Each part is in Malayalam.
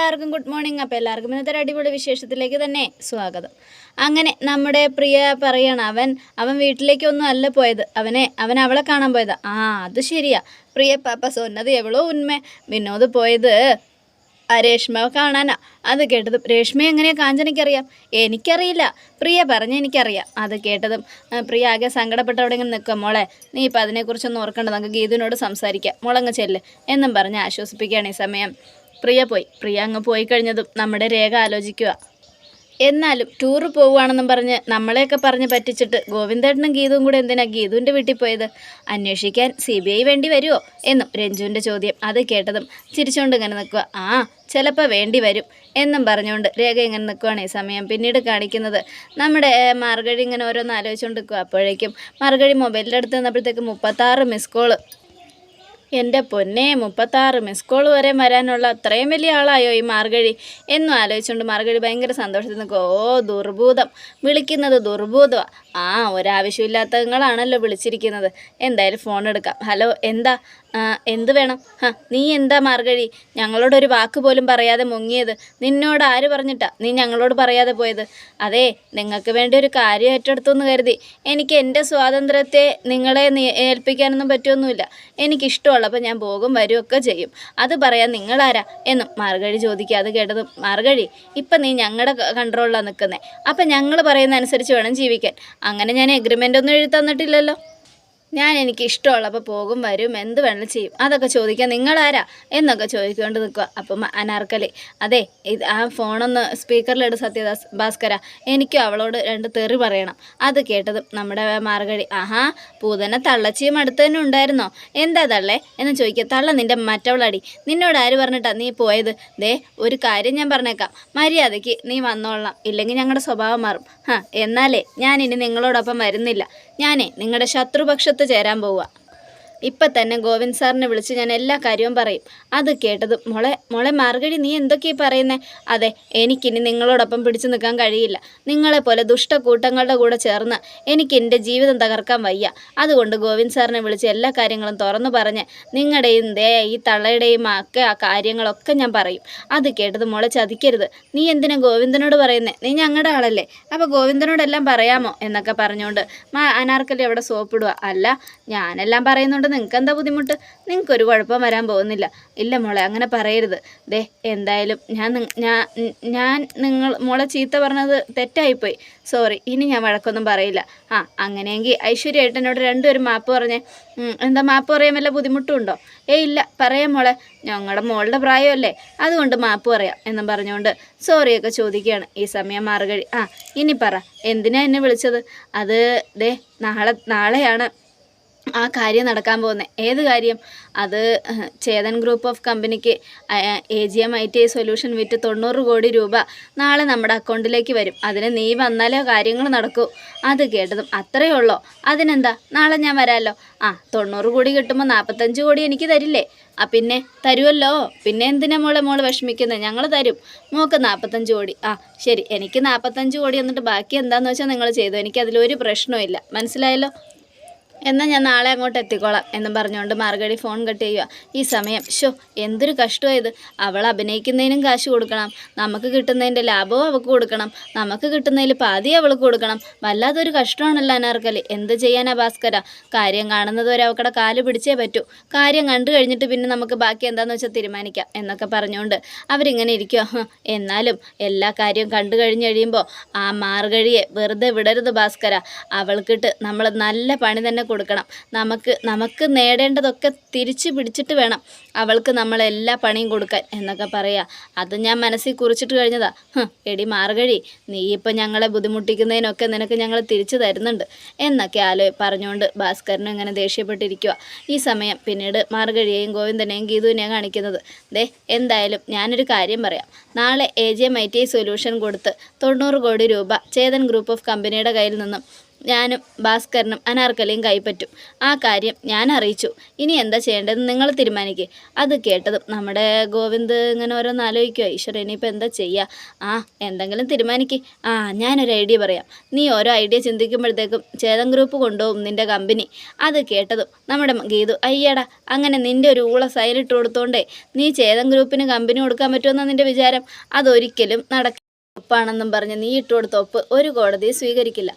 എല്ലാവർക്കും ഗുഡ് മോർണിംഗ്. അപ്പോൾ എല്ലാവർക്കും ഇന്നത്തെ അടിപൊളി വിശേഷത്തിലേക്ക് തന്നെ സ്വാഗതം. അങ്ങനെ നമ്മുടെ പ്രിയ പറയണം അവൻ അവൻ വീട്ടിലേക്കൊന്നും അല്ല പോയത്. അവനെ അവൻ അവളെ കാണാൻ പോയത്. ആ അത് ശരിയാ. പ്രിയ പാപ്പ സൊന്നത് എവളോ ഉന്മ വിനോദ് പോയത് ആ രേഷ്മ കാണാനാ. അത് കേട്ടതും രേഷ്മ എങ്ങനെയാ കാഞ്ചനയ്ക്കറിയാം? എനിക്കറിയില്ല. പ്രിയ പറഞ്ഞ എനിക്കറിയാം. അത് കേട്ടതും പ്രിയ ആകെ സങ്കടപ്പെട്ട അവിടെ ഇങ്ങനെ നിൽക്കുക മോളെ നീ ഇപ്പം അതിനെക്കുറിച്ചൊന്നും ഓർക്കണ്ട. നമുക്ക് ഗീതുവിനോട് സംസാരിക്കാം. മുളങ്ങ് ചെല്ല്. എന്നും പറഞ്ഞ് ആശ്വസിപ്പിക്കുകയാണ് ഈ സമയം. പ്രിയ പോയി. പ്രിയ അങ്ങ് പോയി കഴിഞ്ഞതും നമ്മുടെ രേഖ ആലോചിക്കുക. എന്നാലും ടൂറ് പോവുകയാണെന്നും പറഞ്ഞ് നമ്മളെയൊക്കെ പറഞ്ഞ് പറ്റിച്ചിട്ട് ഗോവിന്ദേട്ടനും ഗീതുവും കൂടെ എന്തിനാ ഗീതുവിന്റെ വീട്ടിൽ പോയത്? അന്വേഷിക്കാൻ സി ബി ഐ വേണ്ടി വരുമോ എന്നും രഞ്ജുവിന്റെ ചോദ്യം അത് കേട്ടതും ചിരിച്ചുകൊണ്ട് ഇങ്ങനെ നിൽക്കുക. ആ ചിലപ്പോൾ വേണ്ടി വരും എന്നും പറഞ്ഞുകൊണ്ട് രേഖ ഇങ്ങനെ നിൽക്കുവാണ് ഈ സമയം പിന്നീട് കാണിക്കുന്നത്. നമ്മുടെ മാർഗഴി ഇങ്ങനെ ഓരോന്ന് ആലോചിച്ചുകൊണ്ട് നിൽക്കുക. അപ്പോഴേക്കും മാർഗഴി മൊബൈലിന്റെ അടുത്ത് നിന്നപ്പോഴത്തേക്ക് മുപ്പത്താറ് മിസ് കോൾ എന്റെ പൊന്നെ മുപ്പത്താറ് മിസ് കോൾ വരെ വരാനുള്ള അത്രയും വലിയ ആളായോ ഈ മാർഗഴി? എന്നും ആലോചിച്ചുകൊണ്ട് മാർഗഴി ഭയങ്കര സന്തോഷത്തിൽ നിൽക്കും ഓ ദുർഭൂതം വിളിക്കുന്നത് ദുർഭൂതമാണ് ആ ഒരാവശ്യമില്ലാത്ത നിങ്ങളാണല്ലോ വിളിച്ചിരിക്കുന്നത്. എന്തായാലും ഫോൺ എടുക്കാം. ഹലോ എന്താ? എന്ത് വേണം? ഹാ നീ എന്താ മാർഗഴി? ഞങ്ങളോടൊരു വാക്ക് പോലും പറയാതെ മുങ്ങിയത്. നിന്നോട് ആര് പറഞ്ഞിട്ടാ? നീ ഞങ്ങളോട് പറയാതെ പോയത്. അതെ നിങ്ങൾക്ക് വേണ്ടി ഒരു കാര്യം ഏറ്റെടുത്തു എന്ന് കരുതി. എനിക്ക് എന്റെ സ്വാതന്ത്ര്യത്തെ നിങ്ങളെ ഏൽപ്പിക്കാനൊന്നും പറ്റുമൊന്നുമില്ല എനിക്കിഷ്ടമുള്ളപ്പോൾ ഞാൻ പോകും വരുമൊക്കെ ചെയ്യും. അത് പറയാൻ നിങ്ങളാരാ? എന്നും മാർഗഴി ചോദിക്കുക അത് കേട്ടത് മാർഗഴി ഇപ്പം നീ ഞങ്ങളുടെ കൺട്രോളിലാണ് നിൽക്കുന്നത് അപ്പം ഞങ്ങൾ പറയുന്ന അനുസരിച്ച് വേണം ജീവിക്കാൻ. അങ്ങനെ ഞാൻ എഗ്രിമെന്റ് ഒന്നും എഴുതി തന്നിട്ടില്ലല്ലോ. ഞാൻ എനിക്ക് ഇഷ്ടമുള്ളപ്പോൾ പോകും വരും എന്ത് വേണമെങ്കിലും ചെയ്യും. അതൊക്കെ ചോദിക്കാൻ നിങ്ങളാരാ? എന്നൊക്കെ ചോദിക്കൊണ്ട് നിൽക്കുക. അപ്പം അനാർക്കലി. അതെ ഇത് ആ ഫോണൊന്ന് സ്പീക്കറിലിട് സത്യദാസ് ഭാസ്കര. എനിക്കും അവളോട് രണ്ട് തെറി പറയണം. അത് കേട്ടതും നമ്മുടെ മാർഗഴി ആഹാ പൂതനെ തള്ളച്ചിയും അടുത്ത് തന്നെ ഉണ്ടായിരുന്നോ? എന്താ തള്ളേ? എന്ന് ചോദിക്കുക. തള്ള നിന്റെ മറ്റവളടി. നിന്നോട് ആര് പറഞ്ഞിട്ടാ നീ പോയത്? ദേ ഒരു കാര്യം ഞാൻ പറഞ്ഞേക്കാം. മര്യാദയ്ക്ക് നീ വന്നോളാം ഇല്ലെങ്കിൽ ഞങ്ങളുടെ സ്വഭാവം മാറും. ഹാ എന്നാലേ ഞാൻ നിങ്ങളോടൊപ്പം വരുന്നില്ല. ഞാനേ നിങ്ങളുടെ ശത്രുപക്ഷത്ത് ചേരാൻ പോവുക. ഇപ്പം തന്നെ ഗോവിന്ദ് സാറിനെ വിളിച്ച് ഞാൻ എല്ലാ കാര്യവും പറയും. അത് കേട്ടത് മോളെ മോളെ മാർഗഴി നീ എന്തൊക്കെയാ പറയുന്നേ? അതെ എനിക്കിനി നിങ്ങളോടൊപ്പം പിടിച്ചു നിൽക്കാൻ കഴിയില്ല. നിങ്ങളെപ്പോലെ ദുഷ്ടക്കൂട്ടങ്ങളുടെ കൂടെ ചേർന്ന് എനിക്ക് എന്റെ ജീവിതം തകർക്കാൻ വയ്യ. അതുകൊണ്ട് ഗോവിന്ദ് സാറിനെ വിളിച്ച് എല്ലാ കാര്യങ്ങളും തുറന്നു പറഞ്ഞ് നിങ്ങളുടെയും ദേ ഈ തള്ളയുടെയും ഒക്കെ ആ കാര്യങ്ങളൊക്കെ ഞാൻ പറയും. അത് കേട്ടത് മോളെ ചതിക്കരുത്. നീ എന്തിനാ ഗോവിന്ദനോട് പറയുന്നേ? നീ ഞങ്ങളുടെ ആളല്ലേ. അപ്പോൾ ഗോവിന്ദനോടെല്ലാം പറയാമോ? എന്നൊക്കെ പറഞ്ഞുകൊണ്ട് അനാർക്കലി അവിടെ സോപ്പിടുക അല്ല ഞാനെല്ലാം പറയുന്നുണ്ട് നിങ്ങൾക്ക് എന്താ ബുദ്ധിമുട്ട്? നിങ്ങൾക്കൊരു കുഴപ്പം വരാൻ പോകുന്നില്ല. ഇല്ല മോളെ അങ്ങനെ പറയരുത്. ദേ എന്തായാലും ഞാൻ ഞാൻ ഞാൻ നിങ്ങൾ മോളെ ചീത്ത പറഞ്ഞത് തെറ്റായിപ്പോയി. സോറി ഇനി ഞാൻ വഴക്കൊന്നും പറയില്ല. ആ അങ്ങനെയെങ്കിൽ ഐശ്വര്യ ഏട്ടനോട് രണ്ടുപേരും മാപ്പ് പറഞ്ഞേ. എന്താ മാപ്പ് പറയാൻ വല്ല ബുദ്ധിമുട്ടുണ്ടോ? ഏയ് ഇല്ല. പറയാം മോളെ. ഞങ്ങളുടെ മോളുടെ പ്രായമല്ലേ. അതുകൊണ്ട് മാപ്പ് പറയാം എന്നും പറഞ്ഞുകൊണ്ട് സോറിയൊക്കെ ചോദിക്കുകയാണ് ഈ സമയം മാറുകഴി ആ ഇനി പറ. എന്തിനാ എന്നെ വിളിച്ചത്? അത് ദേ നാളെ നാളെയാണ്. ആ കാര്യം നടക്കാൻ പോകുന്നത് ഏത് കാര്യം? അത് ചേതൻ ഗ്രൂപ്പ് ഓഫ് കമ്പനിക്ക് A G M I T I solution വിറ്റ് തൊണ്ണൂറ് കോടി രൂപ നാളെ നമ്മുടെ അക്കൗണ്ടിലേക്ക് വരും. അതിന് നീ വന്നാലേ കാര്യങ്ങൾ നടക്കൂ. അത് കേട്ടതും അത്രയേ ഉള്ളോ? അതിനെന്താ? നാളെ ഞാൻ വരാമല്ലോ ആ തൊണ്ണൂറ് കോടി കിട്ടുമ്പോൾ നാൽപ്പത്തഞ്ച് കോടി എനിക്ക് തരില്ലേ? ആ പിന്നെ തരുമല്ലോ പിന്നെ എന്തിനാ മോളെ മോൾ വിഷമിക്കുന്നത് ഞങ്ങൾ തരും. മോക്ക് നാൽപ്പത്തഞ്ച് കോടി. ആ ശരി. എനിക്ക് നാൽപ്പത്തഞ്ച് കോടി എന്നിട്ട് ബാക്കി എന്താണെന്ന് വെച്ചാൽ നിങ്ങൾ ചെയ്തു? എനിക്കതിലൊരു പ്രശ്നവും ഇല്ല. മനസ്സിലായല്ലോ? എന്നാൽ ഞാൻ നാളെ അങ്ങോട്ട് എത്തിക്കോളാം എന്നും പറഞ്ഞുകൊണ്ട് മാർഗടി ഫോൺ കട്ട് ചെയ്യുക. ഈ സമയം ഷോ എന്തൊരു കഷ്ടമായത്. അവൾ അഭിനയിക്കുന്നതിനും കാശ് കൊടുക്കണം. നമുക്ക് കിട്ടുന്നതിന്റെ ലാഭവും അവൾക്ക് കൊടുക്കണം. നമുക്ക് കിട്ടുന്നതിൽ പാതി അവൾക്ക് കൊടുക്കണം. വല്ലാതൊരു കഷ്ടമാണല്ലോ അനാർക്കലി. എന്ത് ചെയ്യാനാ ഭാസ്കര? കാര്യം കാണുന്നത് വരെ അവക്കടെ കാൽ പിടിച്ചേ പറ്റൂ. കാര്യം കണ്ടു കഴിഞ്ഞിട്ട് പിന്നെ നമുക്ക് ബാക്കി എന്താണെന്ന് വെച്ചാൽ തീരുമാനിക്കാം എന്നൊക്കെ പറഞ്ഞുകൊണ്ട് അവരിങ്ങനെ ഇരിക്കുക എന്നാലും എല്ലാ കാര്യവും കണ്ടു കഴിഞ്ഞ് കഴിയുമ്പോൾ ആ മാർഗഴിയെ വെറുതെ വിടരുത് ഭാസ്കര. അവൾക്കിട്ട് നമ്മൾ നല്ല പണി തന്നെ കൊടുക്കണം. നമുക്ക് നമുക്ക് നേടേണ്ടതൊക്കെ തിരിച്ചു പിടിച്ചിട്ട് വേണം അവൾക്ക് നമ്മൾ എല്ലാ പണിയും കൊടുക്കാൻ എന്നൊക്കെ പറയുക അത് ഞാൻ മനസ്സിൽ കുറിച്ചിട്ട് കഴിഞ്ഞതാ. എടി മാർഗഴി നീ ഇപ്പം ഞങ്ങളെ ബുദ്ധിമുട്ടിക്കുന്നതിനൊക്കെ നിനക്ക് ഞങ്ങൾ തിരിച്ചു തരുന്നുണ്ട് എന്നൊക്കെ ആലോ പറഞ്ഞുകൊണ്ട് ഭാസ്കരനും ഇങ്ങനെ ദേഷ്യപ്പെട്ടിരിക്കുക ഈ സമയം പിന്നീട് മാർഗഴിയെയും ഗോവിന്ദനെയും ഗീതുവിനെയും കാണിക്കുന്നത്. ദേ എന്തായാലും ഞാനൊരു കാര്യം പറയാം. നാളെ A G I T solution കൊടുത്ത് തൊണ്ണൂറ് കോടി രൂപ ചേതൻ ഗ്രൂപ്പ് ഓഫ് കമ്പനിയുടെ കയ്യിൽ നിന്നും ഞാനും ഭാസ്കരനും അനാർക്കലിയും കൈപ്പറ്റും. ആ കാര്യം ഞാൻ അറിയിച്ചു. ഇനി എന്താ ചെയ്യേണ്ടതെന്ന് നിങ്ങൾ തീരുമാനിക്കുക അത് കേട്ടതും നമ്മുടെ ഗോവിന്ദ് ഇങ്ങനെ ഓരോന്ന് ആലോചിക്കുക ഈശ്വരൻ ഇനിയിപ്പോൾ എന്താ ചെയ്യുക ആ എന്തെങ്കിലും തീരുമാനിക്ക്. ആ ഞാനൊരു ഐഡിയ പറയാം. നീ ഓരോ ഐഡിയ ചിന്തിക്കുമ്പോഴത്തേക്കും ചേതൻ ഗ്രൂപ്പ് കൊണ്ടുപോകും നിന്റെ കമ്പനി. അത് കേട്ടതും നമ്മുടെ ഗീതു അയ്യടാ അങ്ങനെ നിന്റെ ഒരു ഊള സൈനിട്ട് കൊടുത്തോണ്ടേ നീ ചേതൻ ഗ്രൂപ്പിന് കമ്പനി കൊടുക്കാൻ പറ്റുമെന്നാണ് നിന്റെ വിചാരം? അതൊരിക്കലും നടക്കില്ല ഒപ്പാണെന്നും പറഞ്ഞ് നീ ഇട്ട് കൊടുത്ത ഒപ്പ് ഒരു കോടതി സ്വീകരിക്കില്ല.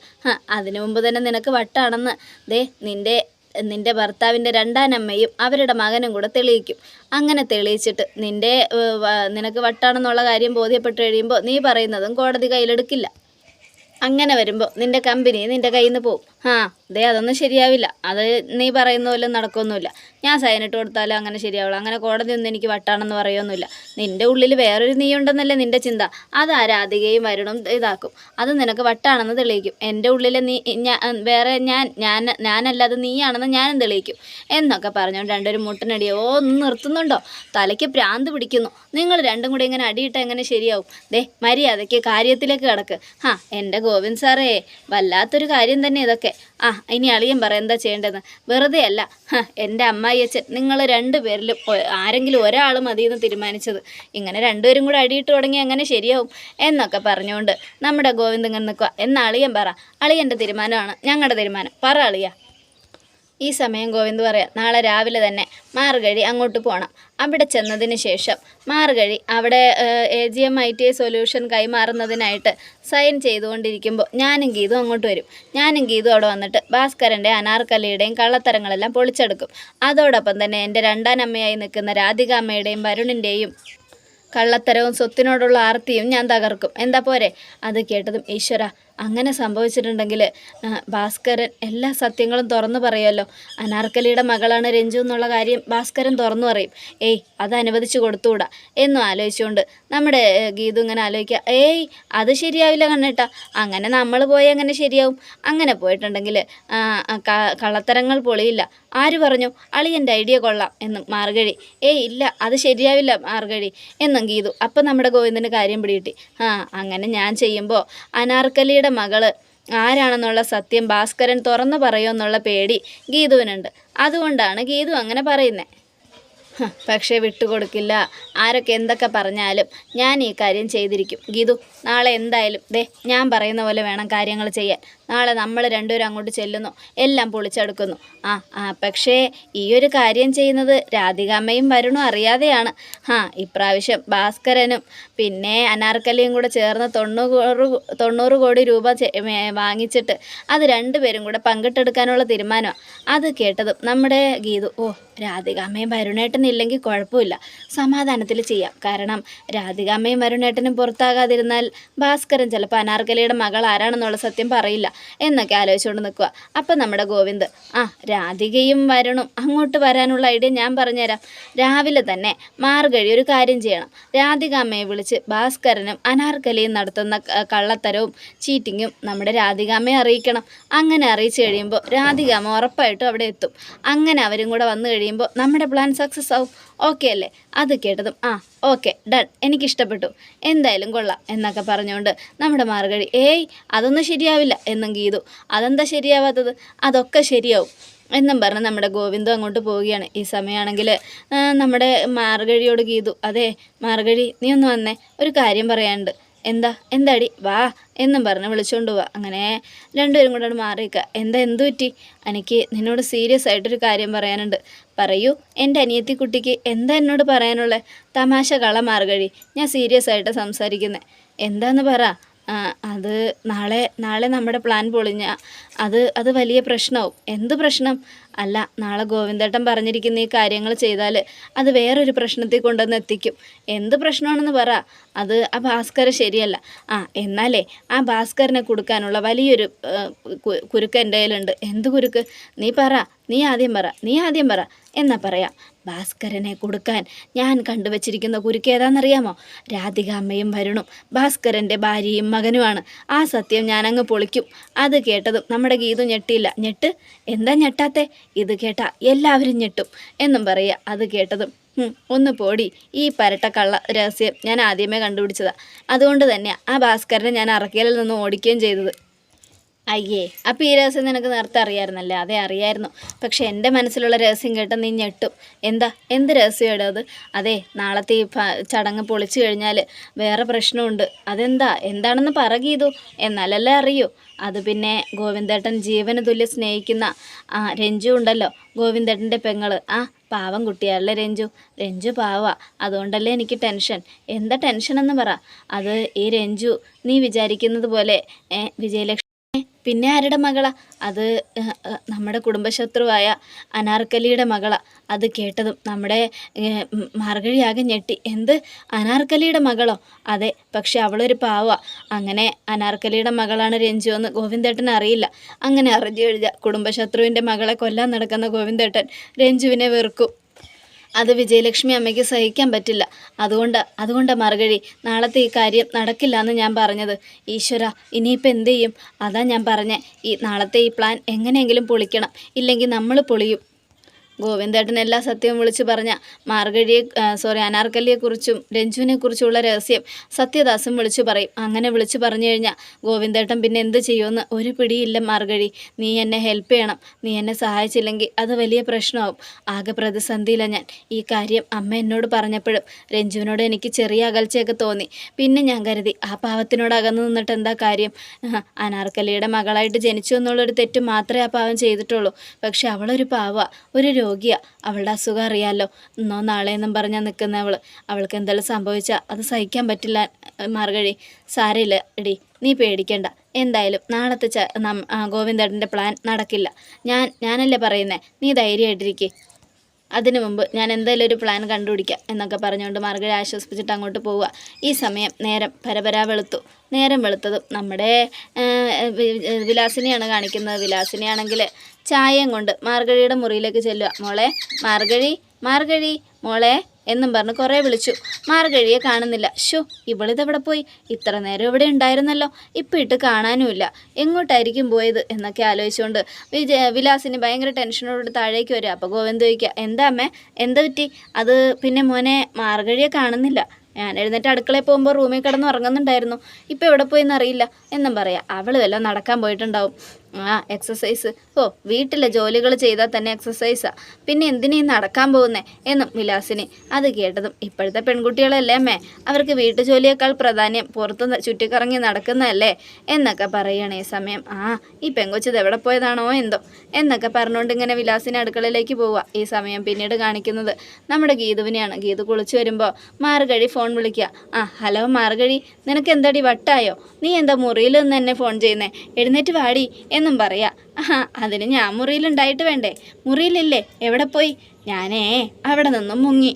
അതിനു മുമ്പ് തന്നെ നിനക്ക് വട്ടാണെന്ന്. ദേ നിന്റെ നിന്റെ ഭർത്താവിന്റെ രണ്ടാനമ്മയും അവരുടെ മകനും കൂടെ തെളിയിക്കും. അങ്ങനെ തെളിയിച്ചിട്ട് നിന്റെ നിനക്ക് വട്ടാണെന്നുള്ള കാര്യം ബോധ്യപ്പെട്ട് കഴിയുമ്പോൾ നീ പറയുന്നതും കോടതി കയ്യിലെടുക്കില്ല. അങ്ങനെ വരുമ്പോൾ നിന്റെ കമ്പനി നിന്റെ കയ്യിൽ നിന്ന് പോവും. ആ ദേ അതൊന്നും ശരിയാവില്ല. അത് നീ പറയുന്ന പോലെ നടക്കൊന്നുമില്ല. ഞാൻ സൈനിട്ട് കൊടുത്താലും അങ്ങനെ ശരിയാവുള്ളൂ അങ്ങനെ കോടതി ഒന്നും എനിക്ക് വട്ടാണെന്ന് പറയൊന്നുമില്ല നിന്റെ ഉള്ളിൽ വേറൊരു നീ ഉണ്ടെന്നല്ലേ നിന്റെ ചിന്ത. അത് ആ രാധികയും വരുണും ഇതാക്കും. അത് നിനക്ക് വട്ടാണെന്ന് തെളിയിക്കും. എന്റെ ഉള്ളിലെ നീ വേറെ ഞാൻ ഞാൻ ഞാനല്ലാതെ നീയാണെന്ന് ഞാനും തെളിയിക്കും. എന്നൊക്കെ പറഞ്ഞുകൊണ്ട് രണ്ടൊരു മുട്ടനടിയോ ഓ ഒന്ന് നിർത്തുന്നുണ്ടോ? തലയ്ക്ക് പ്രാന്ത് പിടിക്കുന്നു. നിങ്ങൾ രണ്ടും കൂടി ഇങ്ങനെ അടിയിട്ട് എങ്ങനെ ശരിയാവും? ദേ മര്യാദയ്ക്ക് കാര്യത്തിലേക്ക് കിടക്ക്. ആ എന്റെ ഗോവിന്ദ് സാറേ വല്ലാത്തൊരു കാര്യം തന്നെ ഇതൊക്കെ. ആ ഇനി അളിയൻ പറ എന്താ ചെയ്യേണ്ടതെന്ന് വെറുതെ അല്ല. എന്റെ അമ്മായി അച്ഛൻ നിങ്ങൾ രണ്ടുപേരിലും ആരെങ്കിലും ഒരാൾ മതി എന്ന് തീരുമാനിച്ചത്. ഇങ്ങനെ രണ്ടുപേരും കൂടെ അടിയിട്ട് തുടങ്ങി അങ്ങനെ ശരിയാവും എന്നൊക്കെ പറഞ്ഞുകൊണ്ട് നമ്മുടെ ഗോവിന്ദ് ഇങ്ങനെ നിൽക്കുക എന്ന അളിയൻ പറ. അളിയന്റെ തീരുമാനമാണ് ഞങ്ങളുടെ തീരുമാനം. പറ അളിയ. ഈ സമയം ഗോവിന്ദ് പറയാം നാളെ രാവിലെ തന്നെ മാർഗഴി അങ്ങോട്ട് പോകണം അവിടെ ചെന്നതിന് ശേഷം മാർഗഴി അവിടെ A G M I T I solution കൈമാറുന്നതിനായിട്ട് sign ചെയ്തുകൊണ്ടിരിക്കുമ്പോൾ ഞാനും ഗീതും അങ്ങോട്ട് വരും. ഞാനും ഗീതും അവിടെ വന്നിട്ട് ഭാസ്കരന്റെ അനാർക്കലിയുടെയും കള്ളത്തരങ്ങളെല്ലാം പൊളിച്ചെടുക്കും. അതോടൊപ്പം തന്നെ എന്റെ രണ്ടാനമ്മയായി നിൽക്കുന്ന രാധിക അമ്മയുടെയും വരുണിന്റെയും കള്ളത്തരവും സ്വത്തിനോടുള്ള ആർത്തിയും ഞാൻ തകർക്കും. എന്താ പോരെ? അത് കേട്ടതും ഈശ്വര അങ്ങനെ സംഭവിച്ചിട്ടുണ്ടെങ്കിൽ ഭാസ്കരൻ എല്ലാ സത്യങ്ങളും തുറന്നു പറയുമല്ലോ. അനാർക്കലിയുടെ മകളാണ് രഞ്ജു എന്നുള്ള കാര്യം ഭാസ്കരൻ തുറന്നു പറയും. ഏയ് അത് അനുവദിച്ചു കൊടുത്തുകൂടാ? എന്നും ആലോചിച്ചുകൊണ്ട് നമ്മുടെ ഗീതു ഇങ്ങനെ ആലോചിക്കുക. ഏയ് അത് ശരിയാവില്ല കണ്ണേട്ടാ. അങ്ങനെ നമ്മൾ പോയി അങ്ങനെ ശരിയാവും? അങ്ങനെ പോയിട്ടുണ്ടെങ്കിൽ കള്ളത്തരങ്ങൾ പൊളിയില്ല. ആര് പറഞ്ഞു? അളിയന്റെ ഐഡിയ കൊള്ളാം എന്നും മാർഗഴി. ഏയ് ഇല്ല അത് ശരിയാവില്ല മാർഗഴി എന്നും ഗീതു. അപ്പം നമ്മുടെ ഗോവിന്ദന് കാര്യം പിടികിട്ടി. ആ അങ്ങനെ ഞാൻ ചെയ്യുമ്പോൾ അനാർക്കലിയുടെ മകൾ. ആരാണെന്നുള്ള സത്യം ഭാസ്കരൻ തുറന്നു പറയോ എന്നുള്ള പേടി ഗീതുവിനുണ്ട്. അതുകൊണ്ടാണ് ഗീതു അങ്ങനെ പറയുന്നത് പക്ഷേ വിട്ടുകൊടുക്കില്ല. ആരൊക്കെ എന്തൊക്കെ പറഞ്ഞാലും ഞാൻ ഈ കാര്യം ചെയ്തിരിക്കും. ഗീതു നാളെ എന്തായാലും ദേ ഞാൻ പറയുന്ന പോലെ വേണം കാര്യങ്ങൾ ചെയ്യാൻ. നാളെ നമ്മൾ രണ്ടുപേരും അങ്ങോട്ട് ചെല്ലുന്നു. എല്ലാം പൊളിച്ചെടുക്കുന്നു. ആ ആ പക്ഷേ ഈ ഒരു കാര്യം ചെയ്യുന്നത് രാധികാമ്മയും വരുണും അറിയാതെയാണ്. ആ ഇപ്രാവശ്യം ഭാസ്കരനും പിന്നെ അനാർക്കലിയും കൂടെ ചേർന്ന് തൊണ്ണൂറ് തൊണ്ണൂറ് കോടി രൂപ വാങ്ങിച്ചിട്ട് അത് രണ്ടുപേരും കൂടെ പങ്കിട്ടെടുക്കാനുള്ള തീരുമാനമാണ് അത് കേട്ടതും നമ്മുടെ ഗീതു ഓ രാധികാമ്മയും വരുണേട്ടൻ ഇല്ലെങ്കിൽ കുഴപ്പമില്ല. സമാധാനത്തിൽ ചെയ്യാം. കാരണം രാധികാമ്മയും വരുണേട്ടനും പുറത്താകാതിരുന്നാൽ ഭാസ്കരൻ ചിലപ്പോൾ അനാർക്കലിയുടെ മകൾ ആരാണെന്നുള്ള സത്യം പറയില്ല. എന്നൊക്കെ ആലോചിച്ചുകൊണ്ട് നിൽക്കുക. അപ്പം നമ്മുടെ ഗോവിന്ദ് ആ രാധികയും വരണം അങ്ങോട്ട് വരാനുള്ള ഐഡിയ ഞാൻ പറഞ്ഞുതരാം. രാവിലെ തന്നെ മാർഗഴി ഒരു കാര്യം ചെയ്യണം. രാധികാമ്മയെ വിളിച്ച് ഭാസ്കരനും അനാർക്കലിയും നടത്തുന്ന കള്ളത്തരവും ചീറ്റിങ്ങും നമ്മുടെ രാധികാമ്മയെ അറിയിക്കണം. അങ്ങനെ അറിയിച്ചു കഴിയുമ്പോൾ രാധികാമ്മ ഉറപ്പായിട്ടും അവിടെ എത്തും. അങ്ങനെ അവരും കൂടെ വന്നു കഴിയുമ്പോൾ നമ്മുടെ പ്ലാൻ സക്സസ് ആവും. ഓക്കെ അല്ലേ? അത് കേട്ടതും ആ ഓക്കെ ഡൺ എനിക്കിഷ്ടപ്പെട്ടു. എന്തായാലും കൊള്ളാം എന്നൊക്കെ പറഞ്ഞുകൊണ്ട് നമ്മുടെ മാർഗഴി ഏയ് അതൊന്നും ശരിയാവില്ല എന്നും ഗീതു. അതെന്താ ശരിയാവാത്തത്? അതൊക്കെ ശരിയാവും എന്നും പറഞ്ഞ് നമ്മുടെ ഗോവിന്ദു അങ്ങോട്ട് പോവുകയാണ്. ഈ സമയമാണെങ്കിൽ നമ്മുടെ മാർഗഴിയോട് ഗീതു അതെ മാർഗഴി നീ ഒന്ന് വന്നേ ഒരു കാര്യം പറയാനുണ്ട്. എന്താ? എന്താടി? വാ എന്നും പറഞ്ഞ് വിളിച്ചുകൊണ്ട് പോവാ. അങ്ങനെ രണ്ടുപേരും കൂടെ മാറിയിക്കുക എന്താ എന്തു പറ്റി എനിക്ക് നിന്നോട് സീരിയസ് ആയിട്ടൊരു കാര്യം പറയാനുണ്ട്. പറയൂ എന്റെ അനിയത്തി കുട്ടിക്ക് എന്താ എന്നോട് പറയാനുള്ള? തമാശ കള ഞാൻ സീരിയസ് ആയിട്ട് സംസാരിക്കുന്നത് എന്താന്ന് പറ? അത് നാളെ നാളെ നമ്മുടെ പ്ലാൻ പൊളിഞ്ഞ അത് അത് വലിയ പ്രശ്നമാവും എന്ത് പ്രശ്നം? അല്ല നാളെ ഗോവിന്ദേട്ടൻ പറഞ്ഞിരിക്കുന്ന ഈ കാര്യങ്ങൾ ചെയ്താൽ അത് വേറൊരു പ്രശ്നത്തിൽ കൊണ്ടുവന്ന് എത്തിക്കും. എന്ത് പ്രശ്നമാണെന്ന് പറ? അത് ആ ഭാസ്കർ ശരിയല്ല. ആ എന്നാലേ ആ ഭാസ്കറിനെ കൊടുക്കാനുള്ള വലിയൊരു കുരുക്ക് എന്റെ കയ്യിലുണ്ട്. എന്ത് കുരുക്ക്? നീ പറ നീ ആദ്യം പറ നീ ആദ്യം പറ. എന്നാ പറയാം? ഭാസ്കരനെ കൊടുക്കാൻ ഞാൻ കണ്ടുവച്ചിരിക്കുന്ന കുരുക്ക് ഏതാണെന്നറിയാമോ? രാധികാമ്മയും വരുണും ഭാസ്കരന്റെ ഭാര്യയും മകനുമാണ്. ആ സത്യം ഞാനങ്ങ് പൊളിക്കും. അത് കേട്ടതും നമ്മുടെ ഗീതു ഞെട്ടിയില്ല. ഞെട്ട്? എന്താ ഞെട്ടാത്തെ? ഇത് കേട്ടാ എല്ലാവരും ഞെട്ടും. എന്നും പറയുക അത് കേട്ടതും ഒന്ന് പോടി. ഈ പരട്ടക്കള്ള കള്ള രഹസ്യം ഞാൻ ആദ്യമേ കണ്ടുപിടിച്ചതാ. അതുകൊണ്ട് തന്നെയാണ് ആ ഭാസ്കരനെ ഞാൻ അറക്കലിൽ നിന്ന് ഓടിക്കുകയും ചെയ്തത്. അയ്യേ അപ്പം ഈ രഹസ്യം നിനക്ക് നേരത്തെ അറിയായിരുന്നല്ലേ? അതെ അറിയായിരുന്നു. പക്ഷെ എന്റെ മനസ്സിലുള്ള രഹസ്യം കേട്ട നീ ഞെട്ടും. എന്താ? എന്ത് രഹസ്യമാണ് അത്? അതെ നാളത്തെ ഈ ചടങ്ങ് പൊളിച്ചു കഴിഞ്ഞാൽ വേറെ പ്രശ്നമുണ്ട്. അതെന്താ? എന്താണെന്ന് പറ ഗീതു. എന്നാലല്ലേ അറിയൂ. അത് പിന്നെ ഗോവിന്ദേട്ടൻ ജീവന് തുല്യം സ്നേഹിക്കുന്ന ആ രഞ്ജു ഉണ്ടല്ലോ. ഗോവിന്ദേട്ടന്റെ പെങ്ങൾ ആ പാവം കുട്ടിയല്ലേ രഞ്ജു? രഞ്ജു പാവ. അതുകൊണ്ടല്ലേ എനിക്ക് ടെൻഷൻ. എന്താ ടെൻഷൻ എന്ന് പറ. അത് ഈ രഞ്ജു നീ വിചാരിക്കുന്നത് പോലെ വിജയലക്ഷ്മി പിന്നെ ആരുടെ മകളാ? അത് നമ്മുടെ കുടുംബശത്രുവായ അനാർക്കലിയുടെ മകളാ. അത് കേട്ടതും നമ്മുടെ മാർഗഴിയാകെ ഞെട്ടി. എന്ത്? അനാർക്കലിയുടെ മകളോ? അതെ പക്ഷെ അവളൊരു പാവ. അങ്ങനെ അനാർക്കലിയുടെ മകളാണ് രഞ്ജു എന്ന് ഗോവിന്ദേട്ടൻ അറിയില്ല. അങ്ങനെ അറിഞ്ഞു കഴിഞ്ഞാൽ കുടുംബശത്രുവിന്റെ മകളെ കൊല്ലാൻ നടക്കുന്ന ഗോവിന്ദേട്ടൻ രഞ്ജുവിനെ വെറുക്കും. അത് വിജയലക്ഷ്മി അമ്മയ്ക്ക് സഹിക്കാൻ പറ്റില്ല. അതുകൊണ്ട് അതുകൊണ്ട് മറുകഴി നാളത്തെ ഈ കാര്യം നടക്കില്ല എന്ന് ഞാൻ പറഞ്ഞത്. ഈശ്വര ഇനിയിപ്പോൾ എന്ത് ചെയ്യും? അതാ ഞാൻ പറഞ്ഞ ഈ നാളത്തെ ഈ പ്ലാൻ എങ്ങനെയെങ്കിലും പൊളിക്കണം. ഇല്ലെങ്കിൽ നമ്മൾ പൊളിയും. ഗോവിന്ദേട്ടൻ എല്ലാ സത്യവും വിളിച്ചു പറഞ്ഞ മാർഗഴിയെ സോറി അനാർക്കലിയെക്കുറിച്ചും രഞ്ജുവിനെക്കുറിച്ചുള്ള രഹസ്യം സത്യദാസും വിളിച്ചു പറയും. അങ്ങനെ വിളിച്ചു പറഞ്ഞു കഴിഞ്ഞാൽ ഗോവിന്ദേട്ടൻ പിന്നെ എന്ത് ചെയ്യുമെന്ന് ഒരു പിടിയില്ല മാർഗഴി. നീ എന്നെ ഹെൽപ്പ് ചെയ്യണം. നീ എന്നെ സഹായിച്ചില്ലെങ്കിൽ അത് വലിയ പ്രശ്നമാവും. ആകെ പ്രതിസന്ധിയിലാണ് ഞാൻ. ഈ കാര്യം അമ്മ എന്നോട് പറഞ്ഞപ്പോഴും രഞ്ജുവിനോട് എനിക്ക് ചെറിയ അകൽച്ചയൊക്കെ തോന്നി. പിന്നെ ഞാൻ കരുതി ആ പാവത്തിനോട് അകന്നു നിന്നിട്ട് എന്താ കാര്യം? അനാർക്കലിയുടെ മകളായിട്ട് ജനിച്ചു എന്നുള്ളൊരു തെറ്റ് മാത്രമേ ആ പാവം ചെയ്തിട്ടുള്ളൂ. പക്ഷെ അവളൊരു പാവ. ഒരു രോഗിയാ. അവളുടെ അസുഖം അറിയാലോ. ഇന്നോ നാളെയെന്നും പറഞ്ഞാൽ നിൽക്കുന്ന അവൾ അവൾക്ക് എന്തെല്ലാം സംഭവിച്ചാൽ അത് സഹിക്കാൻ പറ്റില്ല മാർഗഴി. സാരയില്ല എടി നീ പേടിക്കണ്ട. എന്തായാലും നാളത്തെ ച ഗോവിന്ദേട്ടന്റെ പ്ലാൻ നടക്കില്ല. ഞാൻ ഞാനല്ലേ പറയുന്നേ? നീ ധൈര്യമായിട്ടിരിക്കേ. അതിനു മുമ്പ് ഞാൻ എന്തായാലും ഒരു പ്ലാൻ കണ്ടുപിടിക്കാം എന്നൊക്കെ പറഞ്ഞുകൊണ്ട് മാർഗരെ ആശ്വസിപ്പിച്ചിട്ട് അങ്ങോട്ട് പോവുക. ഈ സമയം നേരം പരപരാ വെളുത്തു. നേരം വെളുത്തതും നമ്മുടെ വിലാസിനിയാണ് കാണിക്കുന്നത്. വിലാസിനെയാണെങ്കിൽ ചായയും കൊണ്ട് മാർഗഴിയുടെ മുറിയിലേക്ക് ചെല്ലുക. മോളെ മാർഗഴി മാർഗഴി മോളെ. എന്നും പറഞ്ഞ് കുറേ വിളിച്ചു. മാർഗഴിയെ കാണുന്നില്ല. ഷോ ഇവളിതെവിടെ പോയി? ഇത്ര നേരം ഇവിടെ ഉണ്ടായിരുന്നല്ലോ. ഇപ്പം ഇട്ട് കാണാനുമില്ല. എങ്ങോട്ടായിരിക്കും പോയത് എന്നൊക്കെ ആലോചിച്ചുകൊണ്ട് വിജയ വിലാസിന് ഭയങ്കര ടെൻഷനോട് താഴേക്ക് വരിക. അപ്പോൾ ഗോവിന്ദ് ചോദിക്കുക എന്താ അമ്മേ? എന്താ പറ്റി? അത് പിന്നെ മോനെ മാർഗഴിയെ കാണുന്നില്ല. ഞാൻ എഴുന്നേറ്റ് അടുക്കളയിൽ പോകുമ്പോൾ റൂമിൽ കിടന്ന് ഉറങ്ങുന്നുണ്ടായിരുന്നു. ഇപ്പോൾ എവിടെ പോയെന്ന് അറിയില്ല എന്നും പറയാം. അവൾ വല്ലതും നടക്കാൻ പോയിട്ടുണ്ടാവും. ആ എക്സസൈസ് ഓ വീട്ടിലെ ജോലികൾ ചെയ്താൽ തന്നെ എക്സസൈസാ പിന്നെ എന്തിനീ നടക്കാൻ പോകുന്നേ? എന്നും വിലാസിനി അത് കേട്ടതും ഇപ്പോഴത്തെ പെൺകുട്ടികളല്ലേ അമ്മേ? അവർക്ക് വീട്ടു ജോലിയേക്കാൾ പ്രാധാന്യം പുറത്ത് ചുറ്റിക്കറങ്ങി നടക്കുന്നതല്ലേ? എന്നൊക്കെ പറയണേ സമയം. ആ ഈ പെങ്കൊച്ചത് എവിടെ പോയതാണോ എന്തോ? എന്നൊക്കെ പറഞ്ഞുകൊണ്ട് ഇങ്ങനെ വിലാസിനി അടുക്കളയിലേക്ക് പോവുക. ഈ സമയം പിന്നീട് കാണിക്കുന്നത് നമ്മുടെ ഗീതുവിനെയാണ്. ഗീതു കുളിച്ചു വരുമ്പോൾ മാർഗഴി ഫോൺ വിളിക്കുക. ആ ഹലോ മാർഗഴി നിനക്ക് എന്താടി വട്ടായോ? നീ എന്താ മുറിയിൽ നിന്ന് എന്നെ ഫോൺ ചെയ്യുന്നേ? എഴുന്നേറ്റ് വാടി. എന്നും പറയാ. അതിന് ഞാൻ മുറിയിലുണ്ടായിട്ട് വേണ്ടേ? മുറിയിലില്ലേ? എവിടെ പോയി? ഞാനേ അവിടെ നിന്നും മുങ്ങി.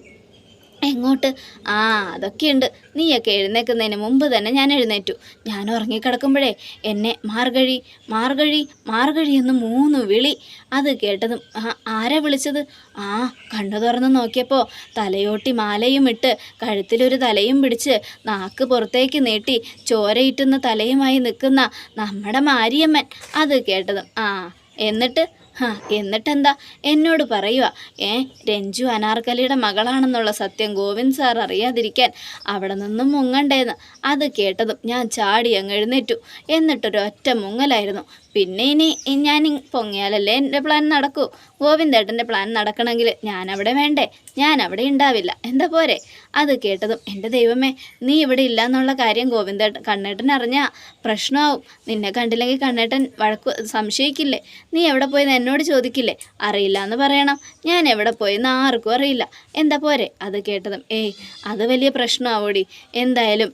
എങ്ങോട്ട്? ആ അതൊക്കെയുണ്ട്. നീയൊക്കെ എഴുന്നേൽക്കുന്നതിന് മുമ്പ് തന്നെ ഞാൻ എഴുന്നേറ്റു. ഞാൻ ഉറങ്ങിക്കിടക്കുമ്പോഴേ എന്നെ മാർഗഴി മാർഗഴി മാർഗഴി എന്ന് മൂന്ന് വിളി. അത് കേട്ടതും ആ ആരാ വിളിച്ചത്? ആ കണ്ണു തുറന്ന് നോക്കിയപ്പോൾ തലയോട്ടി മാലയും ഇട്ട് കഴുത്തിലൊരു തലയും പിടിച്ച് നാക്ക് പുറത്തേക്ക് നീട്ടി ചോരയിട്ടുന്ന തലയുമായി നിൽക്കുന്ന നമ്മുടെ മാരിയമ്മൻ. അത് കേട്ടതും ആ എന്നിട്ട് എന്നിട്ടെന്താ? എന്നോട് പറയുക ഏ രഞ്ജു അനാർക്കലിയുടെ മകളാണെന്നുള്ള സത്യം ഗോവിന്ദ് സാർ അറിയാതിരിക്കാൻ അവിടെ നിന്നും മുങ്ങണ്ടേന്ന്. അത് കേട്ടതും ഞാൻ ചാടി അങ്ങ് എഴുന്നേറ്റു. എന്നിട്ടൊരൊറ്റ മുങ്ങലായിരുന്നു. പിന്നെ ഇനി ഞാൻ പൊങ്ങിയാലല്ലേ എന്റെ പ്ലാൻ നടക്കൂ? ഗോവിന്ദേട്ടന്റെ പ്ലാൻ നടക്കണമെങ്കിൽ ഞാൻ അവിടെ വേണ്ടേ? ഞാൻ അവിടെ ഉണ്ടാവില്ല എന്താ പോരെ? അത് കേട്ടതും എന്റെ ദൈവമേ നീ ഇവിടെ ഇല്ല എന്നുള്ള കാര്യം ഗോവിന്ദേട്ടൻ കണ്ണേട്ടൻ അറിഞ്ഞാൽ പ്രശ്നമാവും. നിന്നെ കണ്ടില്ലെങ്കിൽ കണ്ണേട്ടൻ വഴക്കു സംശയിക്കില്ലേ? നീ എവിടെ പോയെന്ന് എന്നോട് ചോദിക്കില്ലേ? അറിയില്ല എന്ന് പറയണം. ഞാൻ എവിടെ പോയെന്ന് ആർക്കും അറിയില്ല. എന്താ പോരെ? അത് കേട്ടതും ഏയ് അത് വലിയ പ്രശ്നമാവോടി? എന്തായാലും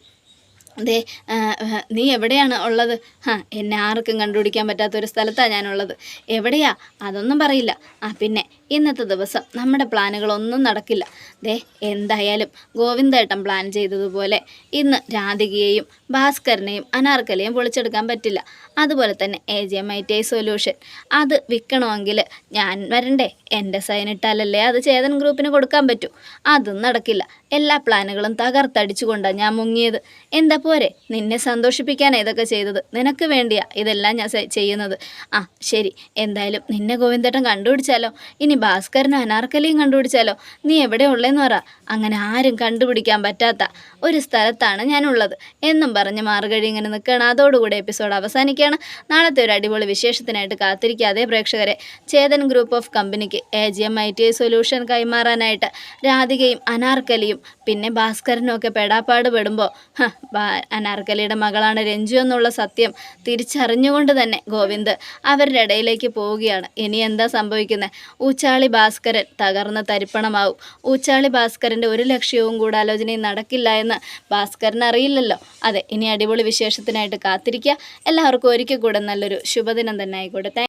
ആ, ആ, നീ എവിടെയാണ് ഉള്ളത്? ഹാ എന്നെ ആർക്കും കണ്ടുപിടിക്കാൻ പറ്റാത്തൊരു സ്ഥലത്താണ് ഞാനുള്ളത്. എവിടെയാ? അതൊന്നും പറയില്ല. ആ പിന്നെ ഇന്നത്തെ ദിവസം നമ്മുടെ പ്ലാനുകളൊന്നും നടക്കില്ല. ദേ എന്തായാലും ഗോവിന്ദേട്ടൻ പ്ലാൻ ചെയ്തതുപോലെ ഇന്ന് രാധികയെയും ഭാസ്കരനെയും അനാർക്കലയും പൊളിച്ചെടുക്കാൻ പറ്റില്ല. അതുപോലെ തന്നെ A G M I T I solution അത് വിൽക്കണമെങ്കിൽ ഞാൻ വരണ്ടേ? എന്റെ സൈൻ ഇട്ടാലല്ലേ അത് ചേതൻ ഗ്രൂപ്പിന് കൊടുക്കാൻ പറ്റൂ. അതും നടക്കില്ല. എല്ലാ പ്ലാനുകളും തകർത്തടിച്ചുകൊണ്ടാണ് ഞാൻ മുങ്ങിയത്. എന്താ പോരെ? നിന്നെ സന്തോഷിപ്പിക്കാൻ ഇതൊക്കെ ചെയ്തത്. നിനക്ക് വേണ്ടിയാ ഇതെല്ലാം ഞാൻ ചെയ്യുന്നത്. ആ ശരി. എന്തായാലും നിന്നെ ഗോവിന്ദേട്ടൻ കണ്ടുപിടിച്ചാലോ? ഇനി ഭാസ്കരനും അനാർക്കലിയും കണ്ടുപിടിച്ചാലോ? നീ എവിടെ ഉള്ളേന്ന് പറ. അങ്ങനെ ആരും കണ്ടുപിടിക്കാൻ പറ്റാത്ത ഒരു സ്ഥലത്താണ് ഞാനുള്ളത്. എന്നും പറഞ്ഞ് മാർഗഴി ഇങ്ങനെ നിൽക്കുകയാണ്. അതോടുകൂടി എപ്പിസോഡ് അവസാനിക്കുകയാണ്. നാളത്തെ ഒരു അടിപൊളി വിശേഷത്തിനായിട്ട് കാത്തിരിക്കാതെ പ്രേക്ഷകരെ. ചേതൻ ഗ്രൂപ്പ് ഓഫ് കമ്പനിക്ക് A G M I T I solution കൈമാറാനായിട്ട് രാധികയും അനാർക്കലിയും പിന്നെ ഭാസ്കരനും ഒക്കെ പെടാപ്പാട് പെടുമ്പോൾ അനാർക്കലിയുടെ മകളാണ് രഞ്ജു എന്നുള്ള സത്യം തിരിച്ചറിഞ്ഞുകൊണ്ട് തന്നെ ഗോവിന്ദ് അവരുടെ ഇടയിലേക്ക് പോവുകയാണ്. ഇനി എന്താ സംഭവിക്കുന്നത് ഊച്ചാളി ഭാസ്കരൻ തകർന്ന തരിപ്പണമാവും. ഊച്ചാളി ഭാസ്കരന്റെ ഒരു ലക്ഷ്യവും ഗൂഢാലോചനയും നടക്കില്ല എന്ന് ഭാസ്കരൻ അറിയില്ലല്ലോ. അതെ ഇനി അടിപൊളി വിശേഷത്തിനായിട്ട് കാത്തിരിക്കുക. എല്ലാവർക്കും ഒരിക്കൽ കൂടെ നല്ലൊരു ശുഭദിനം തന്നെ ആയിക്കോട്ടെ.